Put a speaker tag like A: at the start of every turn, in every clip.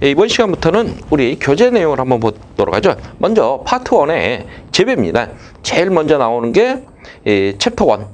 A: 예, 이번 시간부터는 우리 교재 내용을 한번 보도록 하죠. 먼저 파트 1의 재배입니다. 제일 먼저 나오는 게 예, 챕터 1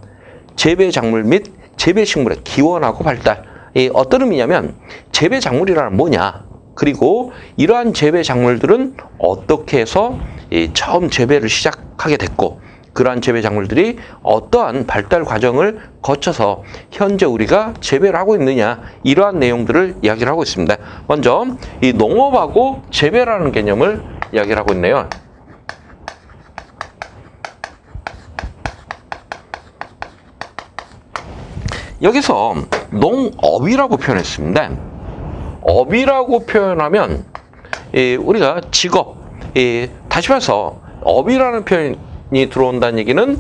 A: 재배 작물 및 재배 식물의 기원하고 발달. 이 어떤 의미냐면 재배 작물이란 뭐냐? 그리고 이러한 재배 작물들은 어떻게 해서 이 처음 재배를 시작하게 됐고 그러한 재배 작물들이 어떠한 발달 과정을 거쳐서 현재 우리가 재배를 하고 있느냐 이러한 내용들을 이야기를 하고 있습니다. 먼저 이 농업하고 재배라는 개념을 이야기를 하고 있네요. 여기서 농업이라고 표현했습니다. 업이라고 표현하면 이 우리가 직업, 이 다시 말해서 업이라는 표현 이 들어온다는 얘기는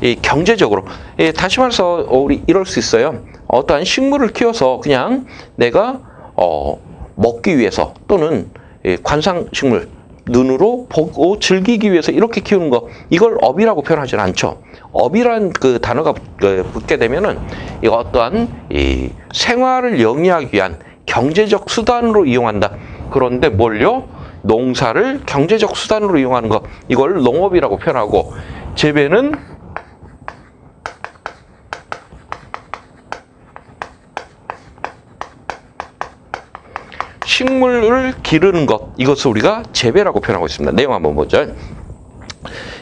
A: 이 경제적으로 이 다시 말해서 우리 이럴 수 있어요. 어떠한 식물을 키워서 그냥 내가 어, 먹기 위해서 또는 이 관상 식물 눈으로 보고 즐기기 위해서 이렇게 키우는 거 이걸 업이라고 표현하지는 않죠. 업이란 그 단어가 그 붙게 되면은 이 어떠한 이 생활을 영위하기 위한 경제적 수단으로 이용한다. 그런데 뭘요? 농사를 경제적 수단으로 이용하는 거 이걸 농업이라고 표현하고 재배는 식물을 기르는 것 이것을 우리가 재배라고 표현하고 있습니다. 내용 한번 보죠.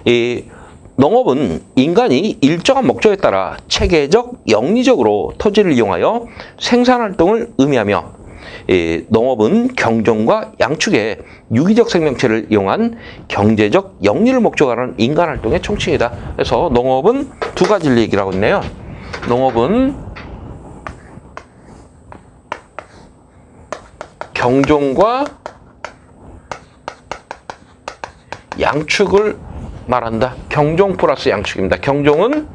A: 이 농업은 인간이 일정한 목적에 따라 체계적, 영리적으로 토지를 이용하여 생산 활동을 의미하며 이 농업은 경종과 양축의 유기적 생명체를 이용한 경제적 영리를 목적으로 하는 인간 활동의 총칭이다. 그래서 농업은 두 가지를 얘기를 하고 있네요. 농업은 경종과 양축을 말한다. 경종 플러스 양축입니다. 경종은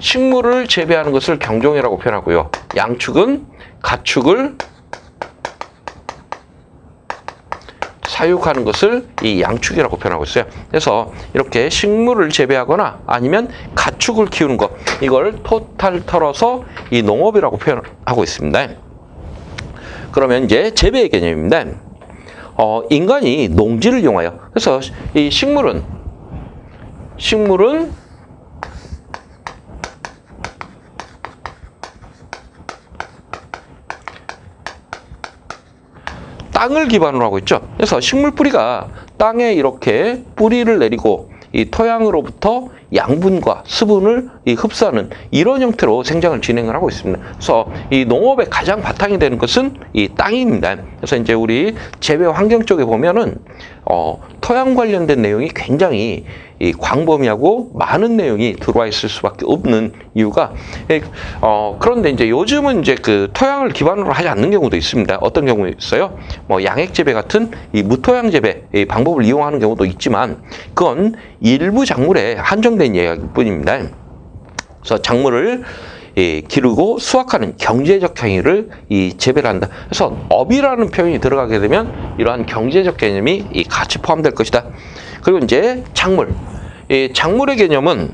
A: 식물을 재배하는 것을 경종이라고 표현하고요. 양축은 가축을 사육하는 것을 이 양축이라고 표현하고 있어요. 그래서 이렇게 식물을 재배하거나 아니면 가축을 키우는 것 이걸 토탈 털어서 이 농업이라고 표현하고 있습니다. 그러면 이제 재배의 개념입니다. 어, 인간이 농지를 이용하여 그래서 이 식물은 식물은 땅을 기반으로 하고 있죠. 그래서 식물 뿌리가 땅에 이렇게 뿌리를 내리고 이 토양으로부터 양분과 수분을 이 흡수하는 이런 형태로 생장을 진행을 하고 있습니다. 그래서 이 농업의 가장 바탕이 되는 것은 이 땅입니다. 그래서 이제 우리 재배 환경 쪽에 보면은 어, 토양 관련된 내용이 굉장히 이 광범위하고 많은 내용이 들어와 있을 수밖에 없는 이유가 예, 어, 그런데 이제 요즘은 이제 그 토양을 기반으로 하지 않는 경우도 있습니다. 어떤 경우 있어요? 뭐 양액 재배 같은 이 무토양 재배 이 방법을 이용하는 경우도 있지만 그건 일부 작물에 한정된 이야기뿐입니다. 그래서 작물을 이 기르고 수확하는 경제적 행위를 이 재배를 한다. 그래서 업이라는 표현이 들어가게 되면 이러한 경제적 개념이 이 같이 포함될 것이다. 그리고 이제 작물. 이 작물의 개념은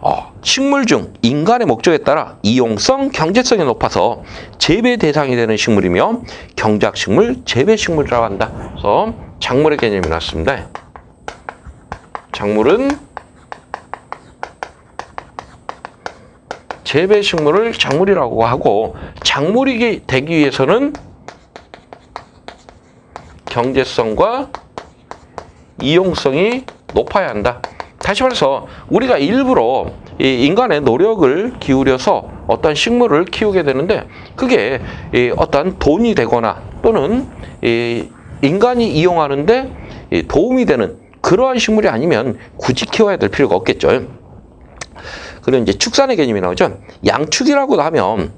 A: 어, 식물 중 인간의 목적에 따라 이용성, 경제성이 높아서 재배 대상이 되는 식물이며 경작식물, 재배식물이라고 한다. 그래서 작물의 개념이 났습니다. 작물은 재배 식물을 작물이라고 하고 작물이 되기 위해서는 경제성과 이용성이 높아야 한다. 다시 말해서 우리가 일부러 이 인간의 노력을 기울여서 어떤 식물을 키우게 되는데 그게 이 어떤 돈이 되거나 또는 이 인간이 이용하는데 이 도움이 되는 그러한 식물이 아니면 굳이 키워야 될 필요가 없겠죠. 그리고 이제 축산의 개념이 나오죠. 양축이라고 하면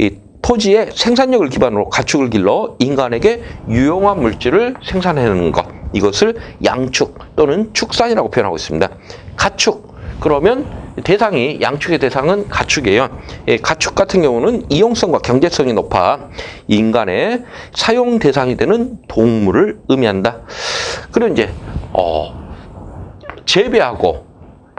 A: 이 토지의 생산력을 기반으로 가축을 길러 인간에게 유용한 물질을 생산해내는 것. 이것을 양축 또는 축산이라고 표현하고 있습니다. 가축. 그러면 대상이 양축의 대상은 가축이에요. 예, 가축 같은 경우는 이용성과 경제성이 높아 인간의 사용 대상이 되는 동물을 의미한다. 그리고 이제 어, 재배하고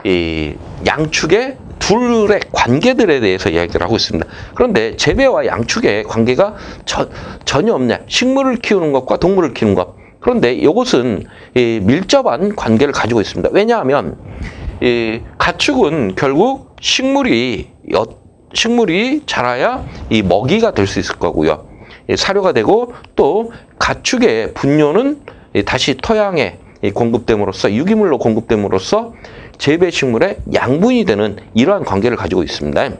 A: 이 양축의 둘의 관계들에 대해서 이야기를 하고 있습니다. 그런데 재배와 양축의 관계가 저- 전혀 없냐? 식물을 키우는 것과 동물을 키우는 것. 그런데 이것은 이 밀접한 관계를 가지고 있습니다. 왜냐하면 이 가축은 결국 식물이 여- 식물이 자라야 이 먹이가 될 수 있을 거고요. 이 사료가 되고 또 가축의 분뇨는 이 다시 토양에 이 공급됨으로써 유기물로 공급됨으로써 재배 식물의 양분이 되는 이러한 관계를 가지고 있습니다.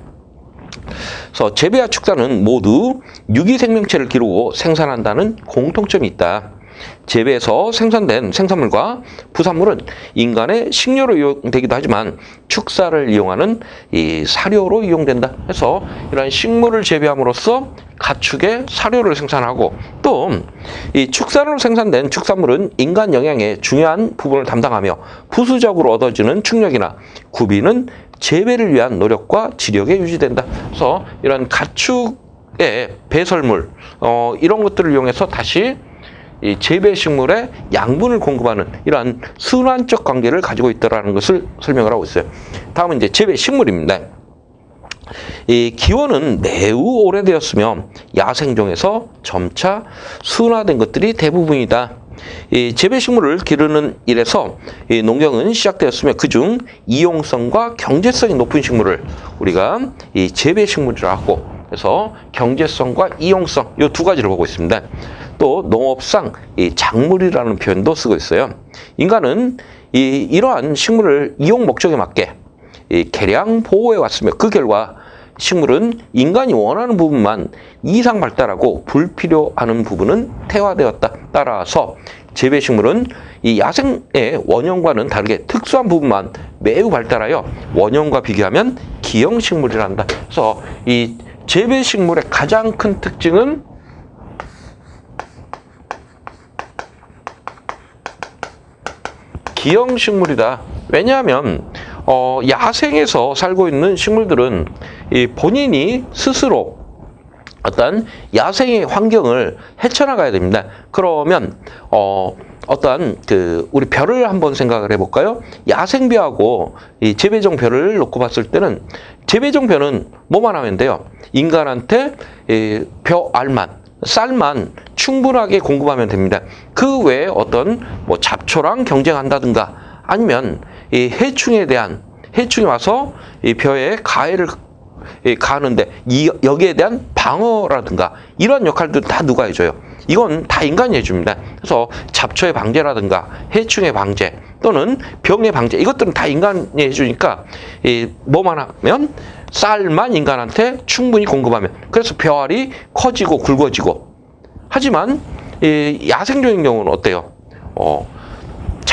A: 그래서 재배와 축사는 모두 유기 생명체를 기르고 생산한다는 공통점이 있다. 재배에서 생산된 생산물과 부산물은 인간의 식료로 이용되기도 하지만 축사를 이용하는 이 사료로 이용된다. 해서 이러한 식물을 재배함으로써 가축의 사료를 생산하고 또 이 축산으로 생산된 축산물은 인간 영양의 중요한 부분을 담당하며 부수적으로 얻어지는 충력이나 구비는 재배를 위한 노력과 지력에 유지된다. 그래서 이런 가축의 배설물 어, 이런 것들을 이용해서 다시 이 재배 식물에 양분을 공급하는 이러한 순환적 관계를 가지고 있다라는 것을 설명을 하고 있어요. 다음은 이제 재배 식물입니다. 이 기원은 매우 오래되었으며 야생종에서 점차 순화된 것들이 대부분이다. 이 재배식물을 기르는 일에서 이 농경은 시작되었으며 그중 이용성과 경제성이 높은 식물을 우리가 이 재배식물이라 하고 그래서 경제성과 이용성 이 두 가지를 보고 있습니다. 또 농업상 이 작물이라는 표현도 쓰고 있어요. 인간은 이 이러한 식물을 이용 목적에 맞게 이 개량 보호해 왔으며 그 결과 식물은 인간이 원하는 부분만 이상 발달하고 불필요하는 부분은 퇴화되었다. 따라서 재배 식물은 이 야생의 원형과는 다르게 특수한 부분만 매우 발달하여 원형과 비교하면 기형 식물이란다. 그래서 이 재배 식물의 가장 큰 특징은 기형 식물이다. 왜냐하면 어, 야생에서 살고 있는 식물들은 이 본인이 스스로 어떤 야생의 환경을 헤쳐나가야 됩니다. 그러면 어, 어떤 그 우리 별을 한번 생각을 해볼까요? 야생별하고 이 재배종 별을 놓고 봤을 때는 재배종 별은 뭐만 하면 돼요? 인간한테 이 벼 알만 쌀만 충분하게 공급하면 됩니다. 그 외에 어떤 뭐 잡초랑 경쟁한다든가 아니면 이 해충에 대한 해충이 와서 이 벼에 가해를 이 가하는데 이 여기에 대한 방어라든가 이런 역할들 다 누가 해줘요? 이건 다 인간이 해줍니다. 그래서 잡초의 방제라든가 해충의 방제 또는 병의 방제 이것들은 다 인간이 해주니까 이 뭐만 하면 쌀만 인간한테 충분히 공급하면 그래서 벼알이 커지고 굵어지고 하지만 이 야생종인 경우는 어때요? 어,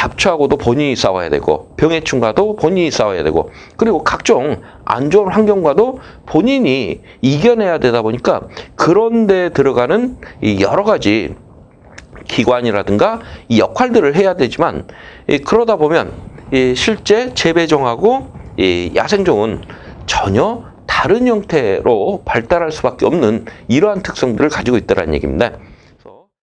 A: 잡초하고도 본인이 싸워야 되고 병해충과도 본인이 싸워야 되고 그리고 각종 안 좋은 환경과도 본인이 이겨내야 되다 보니까 그런 데 들어가는 이 여러 가지 기관이라든가 이 역할들을 해야 되지만 이 그러다 보면 이 실제 재배종하고 이 야생종은 전혀 다른 형태로 발달할 수밖에 없는 이러한 특성들을 가지고 있다는 얘기입니다.